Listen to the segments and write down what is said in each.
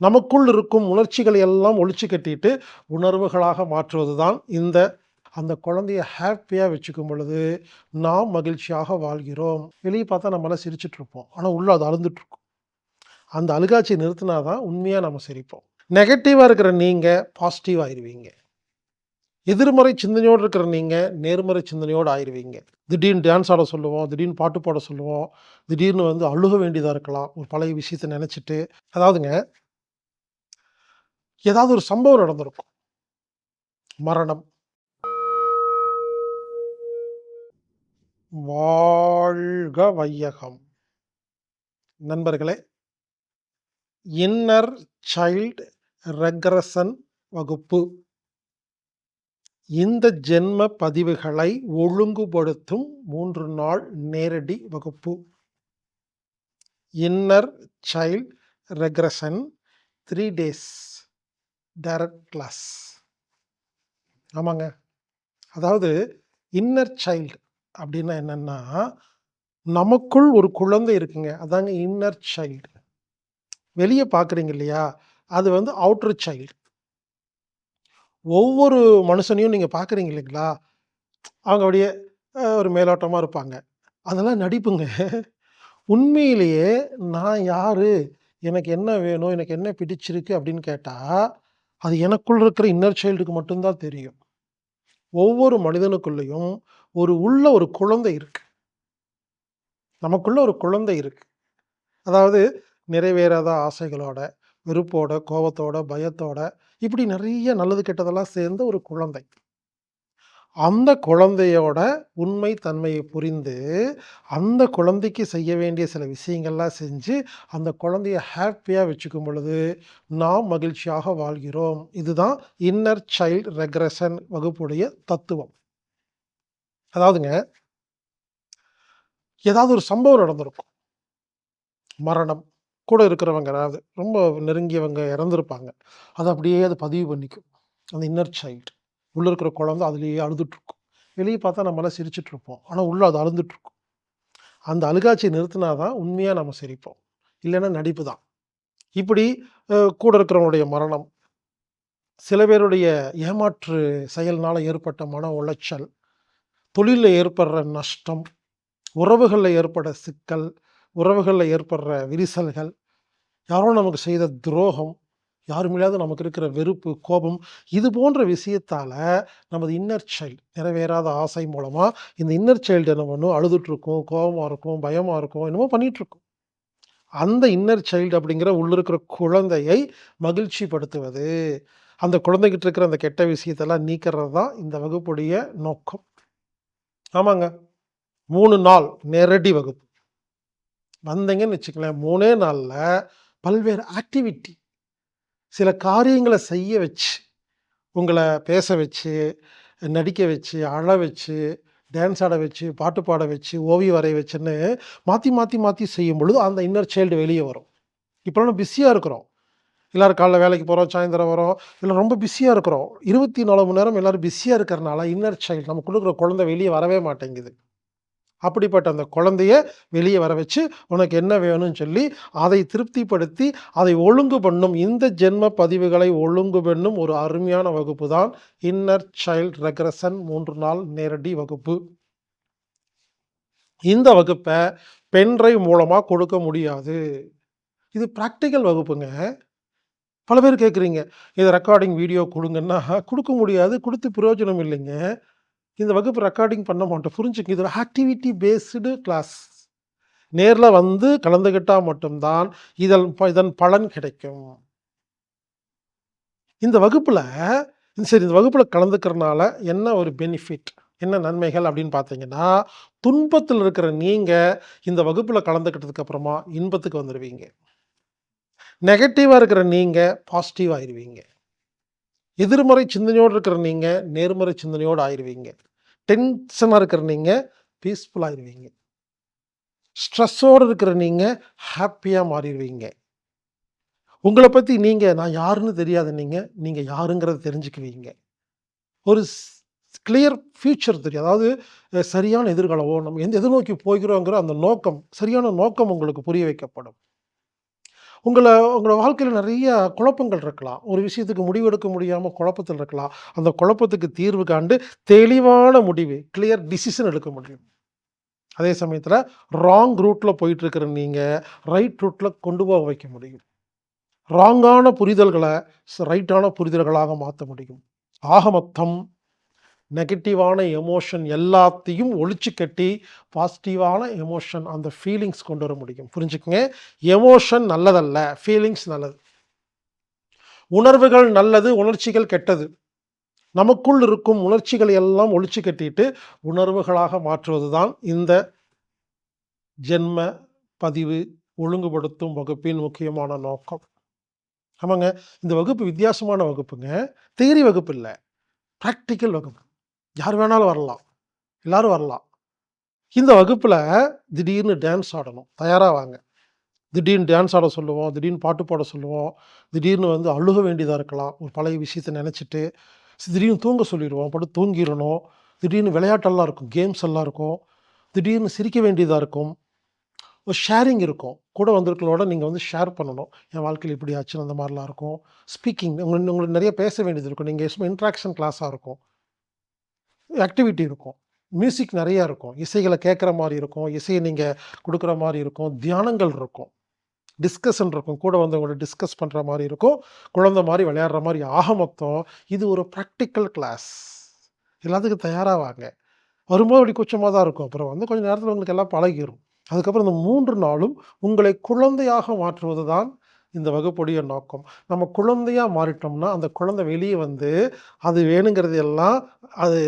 நமக்குள் இருக்கும் உணர்ச்சிகளை எல்லாம் ஒழிச்சு கட்டிட்டு உணர்வுகளாக மாற்றுவது தான் இந்த அந்த குழந்தைய ஹாப்பியாக வச்சுக்கும் பொழுது நாம் மகிழ்ச்சியாக வாழ்கிறோம். வெளியே பார்த்தா நம்மளாம் சிரிச்சுட்டு இருப்போம் ஆனால் உள்ள அது அழுந்துட்டுருக்கும். அந்த அழுகாட்சியை நிறுத்தினா தான் உண்மையாக நம்ம சிரிப்போம். நெகட்டிவாக இருக்கிற நீங்கள் பாசிட்டிவ் ஆயிடுவீங்க எதிர்மறை சிந்தனையோடு இருக்கிற நீங்கள் நேர்மறை சிந்தனையோடு ஆயிடுவீங்க திடீர்னு டான்ஸ் ஆட சொல்லுவோம் திடீர்னு பாட்டு பாட சொல்லுவோம் திடீர்னு வந்து அழுக வேண்டியதாக இருக்கலாம் ஒரு பழைய விஷயத்தை நினச்சிட்டு. அதாவதுங்க ஏதாவது ஒரு சம்பவம் நடந்திருக்கும். மரணம். வாழ்க வையகம். நண்பர்களே இன்னர் சைல்டு ரெக்ரசன் வகுப்பு. இந்த ஜென்ம பதிவுகளை ஒழுங்குபடுத்தும் மூன்று நாள் நேரடி வகுப்பு. Inner child regression three days direct class ஆமாங்க. அதாவது இன்னர் சைல்டு அப்படின்னா என்னென்னா நமக்குள் ஒரு குழந்தை இருக்குங்க. அதாங்க இன்னர் சைல்டு வெளியே பார்க்குறீங்க இல்லையா? அது வந்து அவுட்டர் சைல்டு ஒவ்வொரு மனுஷனையும் நீங்கள் பார்க்குறீங்க இல்லைங்களா? அவங்க அப்படியே ஒரு மேலோட்டமாக இருப்பாங்க. அதெல்லாம் நடிப்புங்க. உண்மையிலேயே நான் யார்? எனக்கு என்ன வேணும்? எனக்கு என்ன பிடிச்சிருக்கு? அப்படின்னு கேட்டால் அது எனக்குள் இருக்கிற இன்னர் சைல்டுக்கு மட்டும்தான் தெரியும். ஒவ்வொரு மனிதனுக்குள்ளேயும் ஒரு உள்ள ஒரு குழந்தை இருக்கு. நமக்குள்ள ஒரு குழந்தை இருக்கு. அதாவது நிறைவேறாத ஆசைகளோட வெறுப்போட கோபத்தோட பயத்தோட இப்படி நிறைய நல்லது கெட்டதெல்லாம் சேர்ந்த ஒரு குழந்தை. அந்த குழந்தையோட உண்மை தன்மையை புரிந்து அந்த குழந்தைக்கு செய்ய வேண்டிய சில விஷயங்கள்லாம் செஞ்சு அந்த குழந்தைய ஹாப்பியாக வச்சுக்கும் பொழுது நாம் மகிழ்ச்சியாக வாழ்கிறோம். இதுதான் இன்னர் சைல்டு ரெக்ரஷன் வகுப்புடைய தத்துவம். அதாவதுங்க ஏதாவது ஒரு சம்பவம் நடந்திருக்கும். மரணம். கூட இருக்கிறவங்க யாராவது ரொம்ப நெருங்கியவங்க இறந்துருப்பாங்க. அதை அப்படியே அது பதிவு பண்ணிக்கும். அந்த இன்னர் சைல்டு உள்ளே இருக்கிற குழந்தை அதுலேயே அழுதுட்ருக்கும் வெளியே பார்த்தா நம்மளாம் சிரிச்சிட்ருப்போம் ஆனால் உள்ளே அது அழுதுட்ருக்கும் அந்த அழுகாட்சியை நிறுத்தினா தான் உண்மையாக நம்ம சிரிப்போம். இல்லைன்னா நடிப்பு தான். இப்படி கூட இருக்கிறவனுடைய மரணம் சில பேருடைய ஏமாற்று செயல்னால் ஏற்பட்ட மன உளைச்சல் தொழிலில் ஏற்படுற நஷ்டம் உறவுகளில் ஏற்பட சிக்கல் உறவுகளில் ஏற்படுற விரிசல்கள் யாரோ நமக்கு செய்த துரோகம் யாருமில்லாத நமக்கு இருக்கிற வெறுப்பு கோபம் இது போன்ற விஷயத்தால் நமது இன்னர் சைல்டு நிறைவேறாத ஆசை மூலமாக இந்த இன்னர் சைல்டு என்ன பண்ணும்? அழுதுட்ருக்கும் கோபமாக இருக்கும் பயமாக இருக்கும் என்னமோ பண்ணிகிட்ருக்கும் அந்த இன்னர் சைல்டு அப்படிங்கிற உள்ளிருக்கிற குழந்தையை குழந்தையை மகிழ்ச்சிப்படுத்துவது அந்த குழந்தைகிட்ட இருக்கிற அந்த கெட்ட விஷயத்தெல்லாம் நீக்கிறது தான் இந்த வகுப்புடைய நோக்கம். ஆமாங்க. மூணு நாள் நேரடி வகுப்பு. வந்தீங்கன்னு வச்சுக்கலேன் மூணே நாளில் பல்வேறு ஆக்டிவிட்டி சில காரியங்களை செய்ய வச்சு உங்களை பேச வச்சு நடிக்க வச்சு அழ வச்சு டான்ஸ் ஆட வச்சு பாட்டு பாட வச்சு ஓவியம் வரைய வச்சுன்னு மாற்றி மாற்றி மாற்றி செய்யும் பொழுது அந்த இன்னர் சைல்டு வெளியே வரும். இப்போலாம் நம்ம பிஸியாக இருக்கிறோம். எல்லோரும் காலைல வேலைக்கு போகிறோம் சாயந்தரம் வரோம் இல்லை ரொம்ப பிஸியாக இருக்கிறோம். இருபத்தி நாலு மணி நேரம் எல்லோரும் பிஸியாக இருக்கிறனால இன்னர் சைல்டு நமக்கு கொடுக்குற குழந்தை வெளியே வரவே மாட்டேங்குது. அப்படிப்பட்ட அந்த குழந்தைய வெளியே வர வச்சு உனக்கு என்ன வேணும்னு சொல்லி அதை திருப்திப்படுத்தி அதை ஒழுங்கு பண்ணும் இந்த ஜென்ம பதிவுகளை ஒழுங்கு பண்ணும் ஒரு அருமையான வகுப்பு தான் இன்னர் சைல்ட் ரெக்ரஷன் மூன்று நாள் நேரடி வகுப்பு. இந்த வகுப்பை பென்ட்ரைவ் மூலமாக கொடுக்க முடியாது. இது ப்ராக்டிக்கல் வகுப்புங்க. பல பேர் கேட்குறீங்க இது ரெக்கார்டிங் வீடியோ கொடுங்கன்னா கொடுக்க முடியாது கொடுத்து பிரயோஜனம் இல்லைங்க. இந்த வகுப்பு ரெக்கார்டிங் பண்ண மாட்டோம். புரிஞ்சுக்க இது ஒரு ஆக்டிவிட்டி பேஸ்டு கிளாஸ் நேரில் வந்து கலந்துக்கிட்டால் மட்டும்தான் இதன் ப- இதன் பலன் கிடைக்கும். இந்த வகுப்பில் சரி இந்த வகுப்பில் கலந்துக்கிறனால என்ன ஒரு பெனிஃபிட் என்ன நன்மைகள் அப்படின்னு பார்த்தீங்கன்னா துன்பத்தில் இருக்கிற நீங்கள் இந்த வகுப்பில் கலந்துக்கிட்டதுக்கு அப்புறமா இன்பத்துக்கு வந்துடுவீங்க நெகட்டிவாக இருக்கிற நீங்கள் பாசிட்டிவ் ஆயிடுவீங்க எதிர்மறை சிந்தனையோடு இருக்கிற நீங்கள் நேர்மறை சிந்தனையோடு ஆயிடுவீங்க டென்ஷனாக இருக்கிற நீங்கள் பீஸ்ஃபுல்லாகிடுவீங்க ஸ்ட்ரெஸ்ஸோடு இருக்கிற நீங்கள் ஹாப்பியாக மாறிடுவீங்க. உங்களை பற்றி நீங்கள் நான் யாருன்னு தெரியாத நீங்கள் நீங்கள் யாருங்கிறத தெரிஞ்சுக்குவீங்க. ஒரு கிளியர் ஃபியூச்சர் தெரியும். அதாவது சரியான எதிர்காலமோ நம்ம எந்த எதிர்நோக்கி போகிறோங்கிற அந்த நோக்கம் சரியான நோக்கம் உங்களுக்கு புரிய வைக்கப்படும். உங்களை உங்களோட வாழ்க்கையில் நிறைய குழப்பங்கள் இருக்கலாம். ஒரு விஷயத்துக்கு முடிவெடுக்க முடியாமல் குழப்பத்தில் இருக்கலாம். அந்த குழப்பத்துக்கு தீர்வு காண்டு தெளிவான முடிவு, கிளியர் டிசிஷன் எடுக்க முடியும். அதே சமயத்தில் ராங் ரூட்டில் போயிட்டுருக்கிற நீங்கள் ரைட் ரூட்டில் கொண்டு போக வைக்க முடியும். ராங்கான புரிதல்களை ஸ் ரைட்டான புரிதல்களாக மாற்ற முடியும். ஆக மொத்தம் நெகட்டிவான எமோஷன் எல்லாத்தையும் ஒழிச்சு கட்டி, பாசிட்டிவான எமோஷன் அந்த ஃபீலிங்ஸ் கொண்டு வர முடியும். புரிஞ்சுக்கங்க. எமோஷன் நல்லதல்ல. ஃபீலிங்ஸ் நல்லது. உணர்வுகள் நல்லது, உணர்ச்சிகள் கெட்டது. நமக்குள் இருக்கும் உணர்ச்சிகளை எல்லாம் ஒழிச்சு கட்டிட்டு, உணர்வுகளாக மாற்றுவது தான் இந்த ஜென்ம பதிவு ஒழுங்குபடுத்தும் வகுப்பின் முக்கியமான நோக்கம். ஆமாங்க. இந்த வகுப்பு வித்தியாசமான வகுப்புங்க. தியரி வகுப்பு இல்லை ப்ராக்டிக்கல் வகுப்பு. யார் வேணாலும் வரலாம். எல்லாரும் வரலாம். இந்த வகுப்பில் திடீர்னு டான்ஸ் ஆடணும். தயாராக வாங்க. திடீர்னு டான்ஸ் ஆட சொல்லுவோம். திடீர்னு பாட்டு பாட சொல்லுவோம். திடீர்னு வந்து அழுக வேண்டியதாக இருக்கலாம். ஒரு பழைய விஷயத்த நினச்சிட்டு திடீர்னு தூங்க சொல்லிடுவோம் படுத்து தூங்கிடணும் திடீர்னு விளையாட்டெல்லாம் இருக்கும். கேம்ஸ் எல்லாம் இருக்கும். திடீர்னு சிரிக்க வேண்டியதாக இருக்கும். ஒரு ஷேரிங் இருக்கும். கூட வந்திருக்கிறோட நீங்கள் வந்து ஷேர் பண்ணணும். என் வாழ்க்கையில் இப்படி ஆச்சுன்னு அந்த மாதிரிலாம் இருக்கும். ஸ்பீக்கிங் உங்களுக்கு உங்களுக்கு நிறைய பேச வேண்டியது இருக்கும். நீங்கள் சும்மா இன்ட்ராக்ஷன் கிளாஸா இருக்கும். ஆக்டிவிட்டி இருக்கும். மியூசிக் நிறையா இருக்கும். இசைகளை கேட்குற மாதிரி இருக்கும். இசையை நீங்கள் கொடுக்குற மாதிரி இருக்கும். தியானங்கள் இருக்கும். டிஸ்கஷன் இருக்கும். கூட வந்தவங்களோட டிஸ்கஸ் பண்ணுற மாதிரி இருக்கும். குழந்த மாதிரி விளையாடுற மாதிரி ஆக மொத்தம் இது ஒரு ப்ராக்டிக்கல் கிளாஸ். எல்லாத்துக்கும் தயாராவாங்க வரும்போது அப்படி கூச்சமா தான் இருக்கும். அப்புறம் வந்து கொஞ்சம் நேரத்தில் உங்களுக்கு எல்லாம் பழகிரும். அதுக்கப்புறம் இந்த மூன்று நாளும் உங்களை குழந்தையாக மாற்றுவது தான் இந்த வகுப்புடைய நோக்கம். நம்ம குழந்தையாக மாறிட்டோம்னா, அந்த குழந்தை வெளியே வந்து, அது வேணுங்கிறது எல்லாம் அது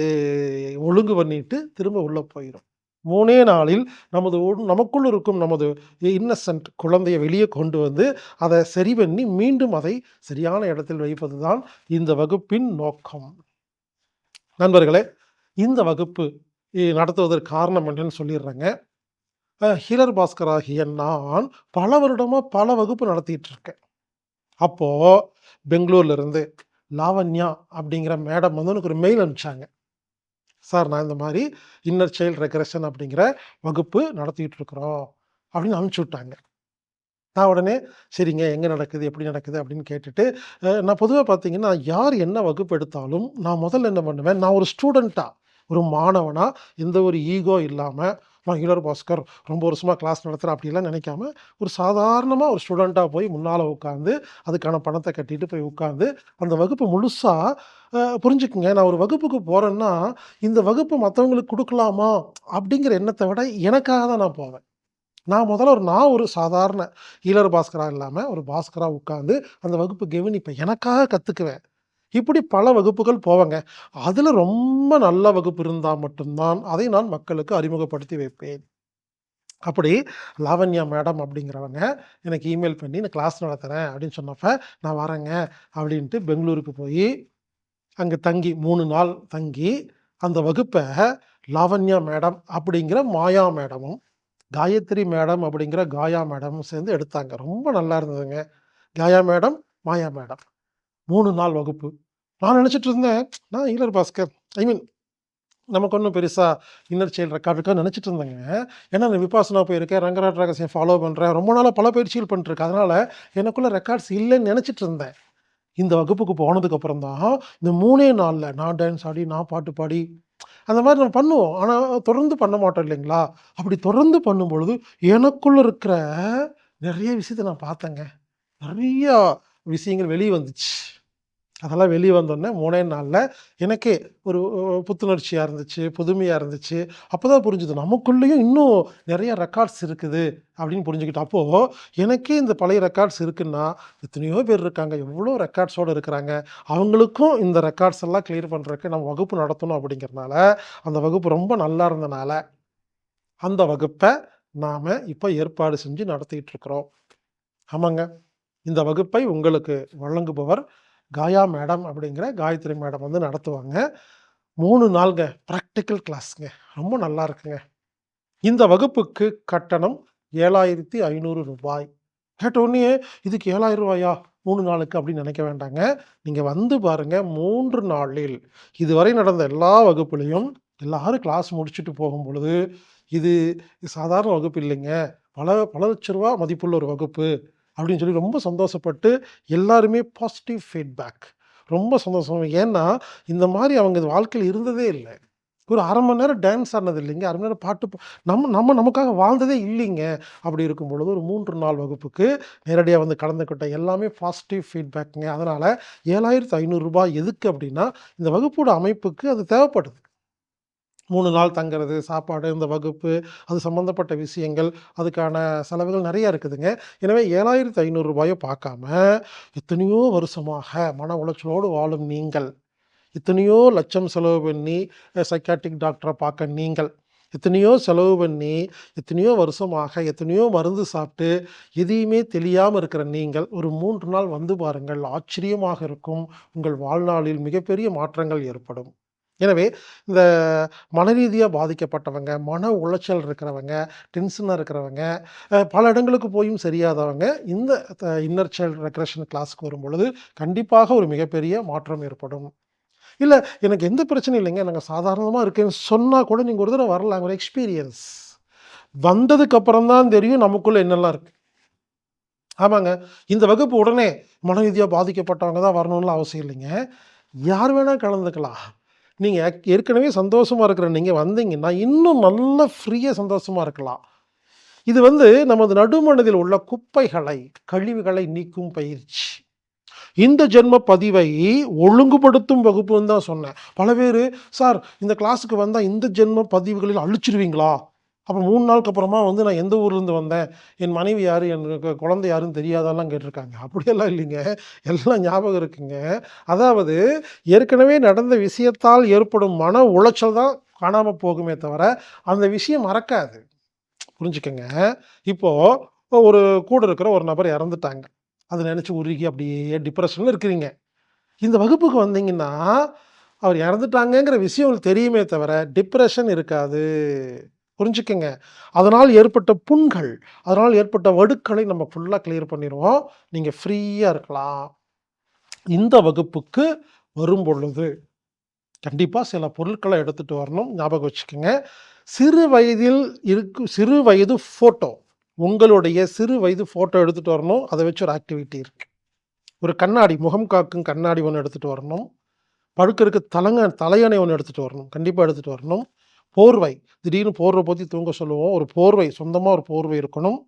ஒழுங்கு பண்ணிட்டு திரும்ப உள்ளே போயிடும் மூணே நாளில் நமது நமக்குள் இருக்கும் நமது இன்னசென்ட் குழந்தையை வெளியே கொண்டு வந்து, அதை சரி பண்ணி மீண்டும் அதை சரியான இடத்தில் வைப்பது தான் இந்த வகுப்பின் நோக்கம். நண்பர்களே, இந்த வகுப்பு நடத்துவதற்கு காரணம் என்னன்னு சொல்லிடுறேங்க ஹீலர் பாஸ்கர் ஆகிய நான் பல வருடமாக பல வகுப்பு நடத்திட்டு இருக்கேன். அப்போது பெங்களூர்லேருந்து லாவண்யா அப்படிங்கிற மேடம் வந்து எனக்கு ஒரு மெயில் அனுப்பிச்சாங்க. சார் நான் இந்த மாதிரி இன்னர் சைல்ட் ரெக்ரெஷன் அப்படிங்கிற வகுப்பு நடத்திக்கிட்டு இருக்கிறோம். அப்படின்னு அனுப்பிச்சி விட்டாங்க. நான் உடனே சரிங்க எங்கே நடக்குது? எப்படி நடக்குது? அப்படின்னு கேட்டுட்டு, நான் பொதுவாக பார்த்தீங்கன்னா, யார் என்ன வகுப்பு எடுத்தாலும் நான் முதல்ல என்ன பண்ணுவேன், நான் ஒரு ஸ்டூடெண்ட்டாக ஒரு மாணவனாக எந்த ஒரு ஈகோ இல்லாமல் நான் ஹீலர் பாஸ்கர் ரொம்ப வருஷமாக கிளாஸ் நடத்துகிறேன் அப்படிலாம் நினைக்காம, ஒரு சாதாரணமாக ஒரு ஸ்டூடெண்ட்டாக போய் முன்னால் உட்காந்து, அதுக்கான பணத்தை கட்டிட்டு போய் உட்காந்து, அந்த வகுப்பு முழுசாக புரிஞ்சுக்குங்க. நான் ஒரு வகுப்புக்கு போகிறேன்னா இந்த வகுப்பு மற்றவங்களுக்கு கொடுக்கலாமா? அப்படிங்கிற எண்ணத்தை விட எனக்காக தான் நான் போவேன். நான் முதல்ல ஒரு நான் ஒரு சாதாரண ஹீலர் பாஸ்கராக இல்லாமல் ஒரு பாஸ்கராக உட்காந்து அந்த வகுப்பு இப்போ எனக்காக கற்றுக்குவேன் இப்படி பல வகுப்புகள் போவேங்க. அதில் ரொம்ப நல்ல வகுப்பு இருந்தால் மட்டும்தான் அதை நான் மக்களுக்கு அறிமுகப்படுத்தி வைப்பேன். அப்படி லாவண்யா மேடம் அப்படிங்கிறவங்க எனக்கு இமெயில் பண்ணி நான் கிளாஸ் நடத்துறேன் அப்படின்னு சொன்னப்ப, நான் வரேங்க அப்படின்ட்டு பெங்களூருக்கு போய் அங்கே தங்கி மூணு நாள் தங்கி, அந்த வகுப்பை லாவண்யா மேடம் அப்படிங்கிற மாயா மேடமும், காயத்ரி மேடம் அப்படிங்கிற காயா மேடமும் சேர்ந்து எடுத்தாங்க. ரொம்ப நல்லா இருந்ததுங்க. காயா மேடம், மாயா மேடம். மூணு நாள் வகுப்பு. நான் நினச்சிட்டு இருந்தேன், நான் ஹீலர் பாஸ்கர் ஐ மீன் நமக்கு ஒன்றும் பெருசாக இன்னர் செயல் ரெக்கார்ட் இருக்கான்னு நினைச்சுட்டு இருந்தேங்க. ஏன்னா நான் விபாசனா போயிருக்கேன், ரங்கராட் ரகசியம் ஃபாலோ பண்ணுறேன் ரொம்ப நாளாக பல பயிற்சிகள் பண்ணிட்டுருக்கேன். அதனால் எனக்குள்ளே ரெக்கார்ட்ஸ் இல்லைன்னு நினச்சிட்டு இருந்தேன். இந்த வகுப்புக்கு போனதுக்கப்புறம் தான், இந்த மூணே நாளில் நான் டான்ஸ் ஆடி, நான் பாட்டு பாடி, அந்த மாதிரி நம்ம பண்ணுவோம். ஆனால் தொடர்ந்து பண்ண மாட்டோம் இல்லைங்களா? அப்படி தொடர்ந்து பண்ணும்பொழுது, எனக்குள்ளே இருக்கிற நிறைய விஷயத்த நான் பார்த்தேங்க. நிறையா விஷயங்கள் வெளியே வந்துச்சு. அதெல்லாம் வெளியே வந்தோடனே மூணே நாளில் எனக்கே ஒரு புத்துணர்ச்சியாக இருந்துச்சு, புதுமையாக இருந்துச்சு. அப்போ தான் புரிஞ்சுது நமக்குள்ளேயும் இன்னும் நிறைய ரெக்கார்ட்ஸ் இருக்குது அப்படின்னு புரிஞ்சுக்கிட்டேன். அப்போது எனக்கே இந்த பழைய ரெக்கார்ட்ஸ் இருக்குன்னா, எத்தனையோ பேர் இருக்காங்க. எவ்வளோ ரெக்கார்ட்ஸோடு இருக்கிறாங்க. அவங்களுக்கும் இந்த ரெக்கார்ட்ஸ் எல்லாம் கிளியர் பண்ணுறதுக்கு நம்ம வகுப்பு நடத்தணும் அப்படிங்கிறனால, அந்த வகுப்பு ரொம்ப நல்லா இருந்தனால, அந்த வகுப்பை நாம் இப்போ ஏற்பாடு செஞ்சு நடத்திக்கிட்டு இருக்கிறோம். ஆமாங்க. இந்த வகுப்பை உங்களுக்கு வழங்குபவர் காயா மேடம் அப்படிங்கிற காயத்ரி மேடம் வந்து நடத்துவாங்க. மூணு நாளுங்க ப்ராக்டிக்கல் கிளாஸுங்க ரொம்ப நல்லா இருக்குங்க. இந்த வகுப்புக்கு கட்டணம் ரூ. 7,500 கேட்ட கேட்டவுடனே இதுக்கு ஏழாயிரம் ரூபாயா மூணு நாளுக்கு அப்படின்னு நினைக்க வேண்டாங்க. நீங்கள் வந்து பாருங்க மூன்று நாளில் இதுவரை நடந்த எல்லா வகுப்புலேயும் எல்லாரும் கிளாஸ் முடிச்சுட்டு போகும்பொழுது, இது சாதாரண வகுப்பு இல்லைங்க. பல பல லட்ச ரூபா மதிப்புள்ள ஒரு வகுப்பு அப்படின்னு சொல்லி ரொம்ப சந்தோஷப்பட்டு எல்லாருமே பாசிட்டிவ் ஃபீட்பேக். ரொம்ப சந்தோஷம். ஏன்னா, இந்த மாதிரி அவங்க வாழ்க்கையில் இருந்ததே இல்லை ஒரு அரை மணி நேரம் டான்ஸ் ஆனது இல்லைங்க. அரை மணி நேரம் பாட்டு நம்ம நம்ம நமக்காக வாழ்ந்ததே இல்லைங்க. அப்படி இருக்கும் பொழுது ஒரு மூன்று நாள் வகுப்புக்கு நேரடியாக வந்து கலந்துக்கிட்ட எல்லாமே பாசிட்டிவ் ஃபீட்பேக்குங்க. அதனால் ஏழாயிரத்து ஐநூறுரூபா எதுக்கு அப்படின்னா, இந்த வகுப்போட அமைப்புக்கு அது தேவைப்படுது. மூணு நாள் தங்குறது, சாப்பாடு, இந்த வகுப்பு, அது சம்மந்தப்பட்ட விஷயங்கள், அதுக்கான செலவுகள் நிறையா இருக்குதுங்க. எனவே ரூ. 7,500 பார்க்காம, எத்தனையோ வருஷமாக மன உளைச்சலோடு வாழும் நீங்கள், எத்தனையோ லட்சம் செலவு பண்ணி சைக்காட்டிக் டாக்டரை பார்க்க நீங்கள், எத்தனையோ செலவு பண்ணி, எத்தனையோ வருஷமாக, எத்தனையோ மருந்து சாப்பிட்டு, எதையுமே தெளியாமல் இருக்கிற நீங்கள், ஒரு மூன்று நாள் வந்து பாருங்கள். ஆச்சரியமாக இருக்கும். உங்கள் வாழ்நாளில் மிகப்பெரிய மாற்றங்கள் ஏற்படும். எனவே, இந்த மனரீதியாக பாதிக்கப்பட்டவங்க, மன உளைச்சல் இருக்கிறவங்க, டென்ஷனாக இருக்கிறவங்க, பல இடங்களுக்கு போயும் சரியாதவங்க, இந்த இன்னர் சைல்ட் ரெக்ரெஷன் வரும் வரும்பொழுது, கண்டிப்பாக ஒரு மிகப்பெரிய மாற்றம் ஏற்படும். இல்லை எனக்கு எந்த பிரச்சனையும் இல்லைங்க. நாங்கள் சாதாரணமாக இருக்கேன்னு சொன்னால் கூட நீங்கள் ஒரு தடவை வரலாங்க. ஒரு எக்ஸ்பீரியன்ஸ். வந்ததுக்கு அப்புறம் தான் தெரியும் நமக்குள்ளே என்னெல்லாம் இருக்குது ஆமாங்க. இந்த வகுப்பு உடனே மன ரீதியாக பாதிக்கப்பட்டவங்க தான் வரணும்னு அவசியம் இல்லைங்க. யார் வேணால் கலந்துக்கலாம். நீங்கள் ஏற்கனவே சந்தோஷமாக இருக்கிற நீங்கள் வந்தீங்கன்னா, இன்னும் நல்லா ஃப்ரீயாக சந்தோஷமாக இருக்கலாம். இது வந்து நமது நடுமனதில் உள்ள குப்பைகளை, கழிவுகளை நீக்கும் பயிற்சி. இந்த ஜென்ம பதிவை ஒழுங்குபடுத்தும் வகுப்புன்னு தான் சொன்னேன். பல பேர் "சார் இந்த கிளாஸுக்கு வந்தால் இந்த ஜென்ம பதிவுகளில் அழிச்சிருவீங்களா? அப்புறம் மூணு நாளுக்கு அப்புறமா வந்து நான் எந்த ஊர்லேருந்து வந்தேன்? என் மனைவி யாரு? என் குழந்தை யாருன்னு தெரியாதெல்லாம் கேட்டிருக்காங்க. அப்படியெல்லாம் இல்லைங்க. எல்லாம் ஞாபகம் இருக்குங்க. அதாவது ஏற்கனவே நடந்த விஷயத்தால் ஏற்படும் மன உளைச்சல் தான் காணாமல் போகுமே தவிர, அந்த விஷயம் மறக்காது. புரிஞ்சுக்கங்க. இப்போது ஒரு கூட இருக்கிற ஒரு நபர் இறந்துட்டாங்க. அதை நினச்சி உருகி அப்படியே டிப்ரெஷனில் இருக்கிறீங்க. இந்த வகுப்புக்கு வந்தீங்கன்னா, அவர் இறந்துட்டாங்கங்கிற விஷயம் உங்களுக்கு தெரியுமே தவிர, டிப்ரெஷன் இருக்காது. புரிஞ்சுக்கங்க. அதனால் ஏற்பட்ட புண்கள், அதனால் ஏற்பட்ட வடுக்களை நம்ம ஃபுல்லாக கிளியர் பண்ணிடுவோம் நீங்கள் ஃப்ரீயாக இருக்கலாம். இந்த வகுப்புக்கு வரும் பொழுது கண்டிப்பாக சில பொருட்களை எடுத்துகிட்டு வரணும். ஞாபகம் வச்சுக்கோங்க சிறு வயதில் இருக்கும் சிறு வயது ஃபோட்டோ. உங்களுடைய சிறு வயது ஃபோட்டோ எடுத்துகிட்டு வரணும். அதை வச்சு ஒரு ஆக்டிவிட்டி இருக்குது ஒரு கண்ணாடி, முகம் காக்கும் கண்ணாடி ஒன்று எடுத்துகிட்டு வரணும். படுக்கறக்கு தலங்க தலையணை ஒன்று எடுத்துகிட்டு வரணும். கண்டிப்பாக எடுத்துகிட்டு வரணும். போர்வை, திடீர்னு போர்வை பற்றி தூங்க சொல்லுவோம். ஒரு போர்வை, சொந்தமாக ஒரு போர்வை இருக்கணும்.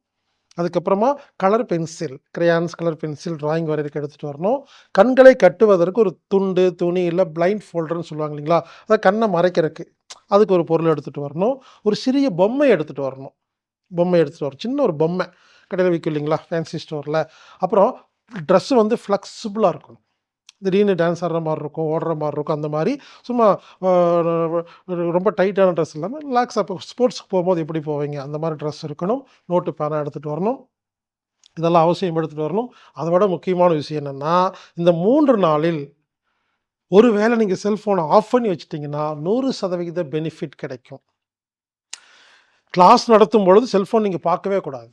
அதுக்கப்புறமா colour pencil, crayons, colour pencil, drawing வரையறக்கு எடுத்துகிட்டு வரணும். கண்களை கட்டுவதற்கு ஒரு துண்டு, துணி இல்லை பிளைண்ட் ஃபோல்டர்னு சொல்லுவாங்க இல்லைங்களா? அதை கண்ணை மறைக்கிறதுக்கு அதுக்கு ஒரு பொருள் எடுத்துகிட்டு வரணும். ஒரு சிறிய பொம்மை எடுத்துகிட்டு வரணும். பொம்மை எடுத்துகிட்டு வரணும். சின்ன ஒரு பொம்மை. கடையில் விற்கும் இல்லைங்களா? ஃபேன்சி ஸ்டோரில் அப்புறம் ட்ரெஸ்ஸு வந்து ஃப்ளெக்சிபிளாக இருக்கணும். திடீர்னு டான்ஸ் ஆடுற மாதிரி இருக்கும், ஓடுற மாதிரி இருக்கும். அந்த மாதிரி சும்மா ரொம்ப டைட்டான ட்ரெஸ் இல்லாமல் ரிலாக்ஸாக இப்போ ஸ்போர்ட்ஸ்க்கு போகும்போது எப்படி போவீங்க? அந்த மாதிரி ட்ரெஸ் இருக்கணும். நோட்டு, பேனா எடுத்துகிட்டு வரணும். இதெல்லாம் அவசியம் எடுத்துகிட்டு வரணும். அதை விட முக்கியமான விஷயம் என்னென்னா இந்த மூன்று நாளில் ஒரு வேளை நீங்கள் செல்ஃபோனை ஆஃப் பண்ணி வச்சுட்டிங்கன்னா நூறு சதவீத பெனிஃபிட் கிடைக்கும். கிளாஸ் நடத்தும் பொழுது செல்ஃபோன் நீங்கள் பார்க்கவே கூடாது.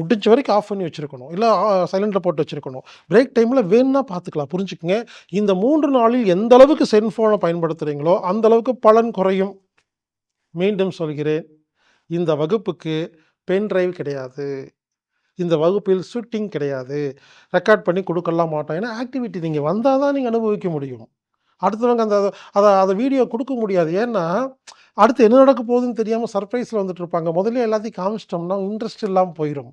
முடிஞ்ச வரைக்கும் ஆஃப் பண்ணி வச்சுருக்கணும் இல்லை சைலண்டில் போட்டு வச்சுருக்கணும் பிரேக் டைமில் வேணும்னா பார்த்துக்கலாம். புரிஞ்சுக்கங்க. இந்த மூன்று நாளில் எந்த அளவுக்கு செல்ஃபோனை பயன்படுத்துகிறீங்களோ அந்த அளவுக்கு பலன் குறையும். மீண்டும் சொல்கிறேன். இந்த வகுப்புக்கு பென் டிரைவ் கிடையாது. இந்த வகுப்பில் ஷூட்டிங் கிடையாது. ரெக்கார்ட் பண்ணி கொடுக்கலாம் மாட்டோம். ஏன்னா, ஆக்டிவிட்டி நீங்கள் வந்தால் தான் நீங்கள் அனுபவிக்க முடியும். அடுத்தவங்க அந்த அதை அதை வீடியோ கொடுக்க முடியாது. ஏன்னா, அடுத்து என்ன நடக்க போகுதுன்னு தெரியாமல் சர்ப்ரைஸில் வந்துட்டு இருப்பாங்க. முதல்ல எல்லாத்தையும் காமிச்சிட்டோம்னா, இன்ட்ரெஸ்ட் இல்லாமல் போயிடும்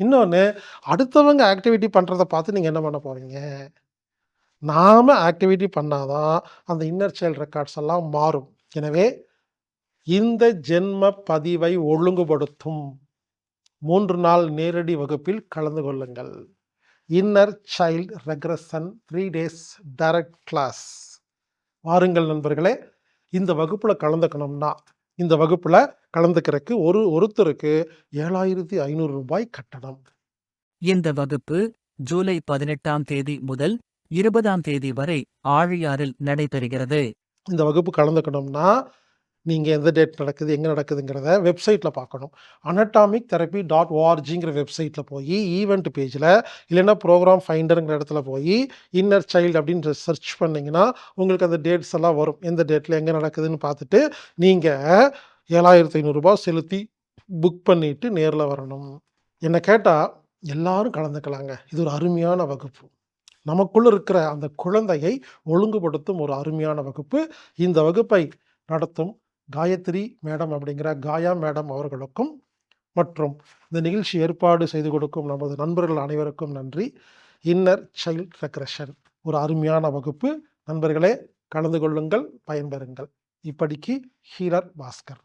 இன்னொன்று அடுத்தவங்க ஆக்டிவிட்டி பண்ணுறத பார்த்து நீங்கள் என்ன பண்ண போகிறீங்க நாம ஆக்டிவிட்டி பண்ணாதான் அந்த இன்னர் சைல்ட் ரெக்கார்ட்ஸ் எல்லாம் மாறும். எனவே, இந்த ஜென்ம பதிவை ஒழுங்குபடுத்தும் மூன்று நாள் நேரடி வகுப்பில் கலந்து கொள்ளுங்கள். Inner child regression 3 days direct class. வாருங்கள் நண்பர்களே. இந்த வகுப்பில் கலந்துக்கணும்னா, இந்த வகுப்புல கலந்துக்கிறக்கு ஒரு ஒருத்தருக்கு ரூ. 7,500 கட்டணம். இந்த வகுப்பு ஜூலை 18ஆம் தேதி முதல் 20ஆம் தேதி வரை ஆழியாறில் நடைபெறுகிறது. இந்த வகுப்பு கலந்துக்கணும்னா, நீங்கள் எந்த டேட் நடக்குது, எங்கே நடக்குதுங்கிறத வெப்சைட்டில் பார்க்கணும். அனட்டாமிக் தெரப்பி டாட் ஓஆர்ஜிங்கிற வெப்சைட்டில் போய் ஈவெண்ட் பேஜில் இல்லைன்னா ப்ரோக்ராம் ஃபைண்டருங்கிற இடத்துல போய் இன்னர் சைல்டு அப்படின்னு சர்ச் பண்ணிங்கன்னா உங்களுக்கு அந்த டேட்ஸ் எல்லாம் வரும். எந்த டேட்டில் எங்கே நடக்குதுன்னு பார்த்துட்டு, நீங்கள் ஏழாயிரத்தி ஐநூறுரூபா செலுத்தி புக் பண்ணிவிட்டு நேரில் வரணும். என்னை கேட்டால் எல்லாரும் கலந்துக்கலாங்க இது ஒரு அருமையான வகுப்பு நமக்குள்ளே இருக்கிற அந்த குழந்தையை ஒழுங்குபடுத்தும் ஒரு அருமையான வகுப்பு இந்த வகுப்பை நடத்தும் காயத்ரி மேடம் அப்படிங்கிற காயா மேடம் அவர்களுக்கும் மற்றும் இந்த நிகழ்ச்சி ஏற்பாடு செய்து கொடுக்கும் நமது நண்பர்கள் அனைவருக்கும் நன்றி. இன்னர் சைல்ட் ரெக்ரெஷன் ஒரு அருமையான வகுப்பு. நண்பர்களே கலந்து கொள்ளுங்கள் பயன்பெறுங்கள். இப்படிக்கு ஹீரர் பாஸ்கர்.